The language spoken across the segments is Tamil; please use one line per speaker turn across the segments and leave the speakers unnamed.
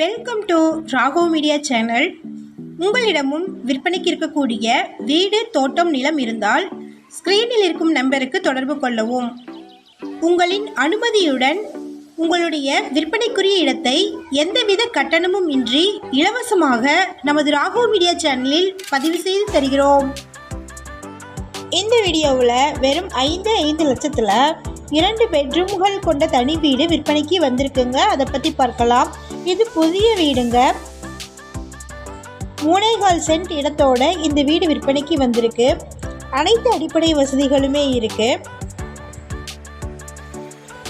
Welcome to Rago media channel உங்களிடமும் விற்பனைக்கு இருக்கக்கூடிய வீடு தோட்டம் நிலம் இருந்தால் ஸ்க்ரீனில் இருக்கும் நம்பருக்கு தொடர்பு கொள்ளவும். உங்களின் அனுமதியுடன் உங்களுடைய விற்பனைக்குரிய இடத்தை எந்தவித கட்டணமும் இன்றி இலவசமாக நமது ராகோ மீடியா சேனலில் பதிவு செய்து தருகிறோம். இந்த வீடியோவில் வெறும் ஐந்து ஐந்து லட்சத்தில் இரண்டு பெட்ரூம்கள் கொண்ட தனி வீடு விற்பனைக்கு வந்திருக்குங்க. அதை பற்றி பார்க்கலாம். இது புதிய வீடுங்க. மூணேகால் சென்ட் இடத்தோட இந்த வீடு விற்பனைக்கு வந்திருக்கு. அனைத்து அடிப்படை வசதிகளுமே இருக்குது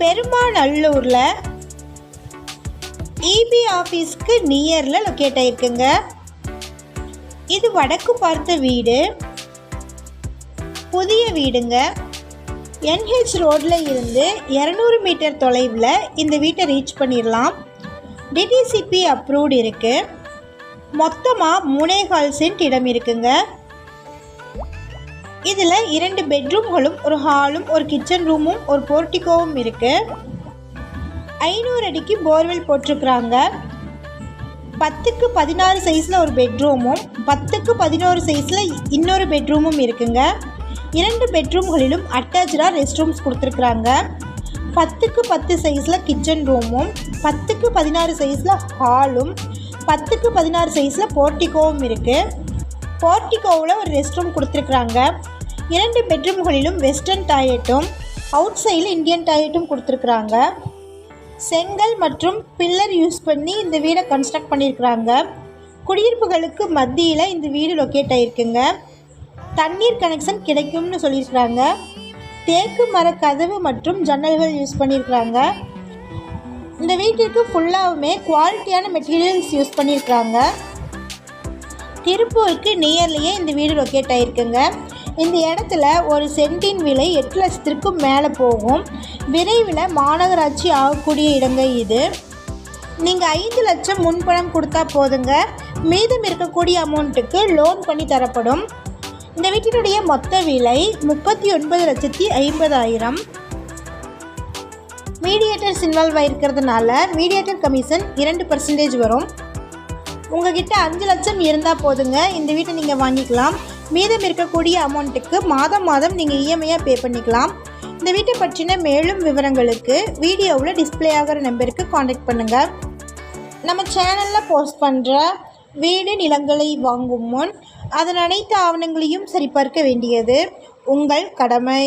பெருமாநல்லூரில் இபி ஆஃபீஸ்க்கு நியரில் லொக்கேட் ஆயிருக்குங்க. இது வடக்கு பார்த்த வீடு. புதிய வீடுங்க. என்ஹெச் ரோட்டில் இருந்து இரநூறு மீட்டர் தொலைவில் இந்த வீட்டை ரீச் பண்ணிடலாம். டிடிசிபி அப்ரூவ்டு இருக்குது மொத்தமாக மூணே கால் சென்ட் இடம் இருக்குங்க. இதில் இரண்டு பெட்ரூம்களும் ஒரு ஹாலும் ஒரு கிச்சன் ரூமும் ஒரு போர்ட்டிகோவும் இருக்குது ஐநூறு அடிக்கு போர்வெல் போட்டிருக்கிறாங்க. பத்துக்கு பதினாறு சைஸில் ஒரு பெட்ரூமும் பத்துக்கு பதினோரு சைஸில் இன்னொரு பெட்ரூமும் இருக்குங்க. இரண்டு பெட்ரூம்களிலும் அட்டாச்சாக ரெஸ்ட் ரூம்ஸ் கொடுத்துருக்குறாங்க. பத்துக்கு பத்து சைஸில் கிச்சன் ரூமும் பத்துக்கு பதினாறு சைஸில் ஹாலும் பத்துக்கு பதினாறு சைஸில் போர்ட்டிகோவும் இருக்குது போர்ட்டிகோவில் ஒரு ரெஸ்ட் ரூம் கொடுத்துருக்குறாங்க. இரண்டு பெட்ரூம்களிலும் வெஸ்டர்ன் டாய்லெட்டும் அவுட் சைடில் இந்தியன் டாய்லெட்டும் கொடுத்துருக்குறாங்க. செங்கல் மற்றும் பில்லர் யூஸ் பண்ணி இந்த வீடை கன்ஸ்ட்ரக்ட் பண்ணியிருக்கிறாங்க. குடியிருப்புகளுக்கு மத்தியில் இந்த வீடு லொக்கேட் ஆகிருக்குங்க தண்ணீர் கனெக்ஷன் கிடைக்கும்னு சொல்லியிருக்கிறாங்க. தேக்கு மர கதவு மற்றும் ஜன்னல்கள் யூஸ் பண்ணியிருக்கிறாங்க. இந்த வீட்டிற்கு ஃபுல்லாகவுமே குவாலிட்டியான மெட்டீரியல்ஸ் யூஸ் பண்ணியிருக்கிறாங்க. திருப்பூருக்கு நியர்லேயே இந்த வீடு லொக்கேட் ஆகிருக்குங்க இந்த இடத்துல ஒரு சென்டின் விலை எட்டு லட்சத்திற்கும் மேலே போகும். விரைவில் மாநகராட்சி ஆகக்கூடிய இடங்க இது. நீங்கள் ஐந்து லட்சம் முன்பணம் கொடுத்தா போதுங்க. மீதம் இருக்கக்கூடிய அமௌண்ட்டுக்கு லோன் பண்ணி தரப்படும். இந்த வீட்டினுடைய மொத்த விலை முப்பத்தி ஒன்பது லட்சத்தி ஐம்பதாயிரம். மீடியேட்டர்ஸ் இன்வால்வ் ஆகிருக்கிறதுனால மீடியேட்டர் கமிஷன் இரண்டு பர்சன்டேஜ் வரும். உங்ககிட்ட அஞ்சு லட்சம் இருந்தால் போதுங்க. இந்த வீட்டை நீங்கள் வாங்கிக்கலாம். மீதம் இருக்கக்கூடிய அமௌண்ட்டுக்கு மாதம் மாதம் நீங்கள் இஎம்ஐயாக பே பண்ணிக்கலாம். இந்த வீட்டை பற்றின மேலும் விவரங்களுக்கு வீடியோவில் டிஸ்பிளே ஆகிற நம்பருக்கு காண்டாக்ட் பண்ணுங்கள் நம்ம சேனலில் போஸ்ட் பண்ணுற வீடு நிலங்களை வாங்கும் முன் அதன் அனைத்து ஆவணங்களையும் சரிபார்க்க வேண்டியது உங்கள் கடமை.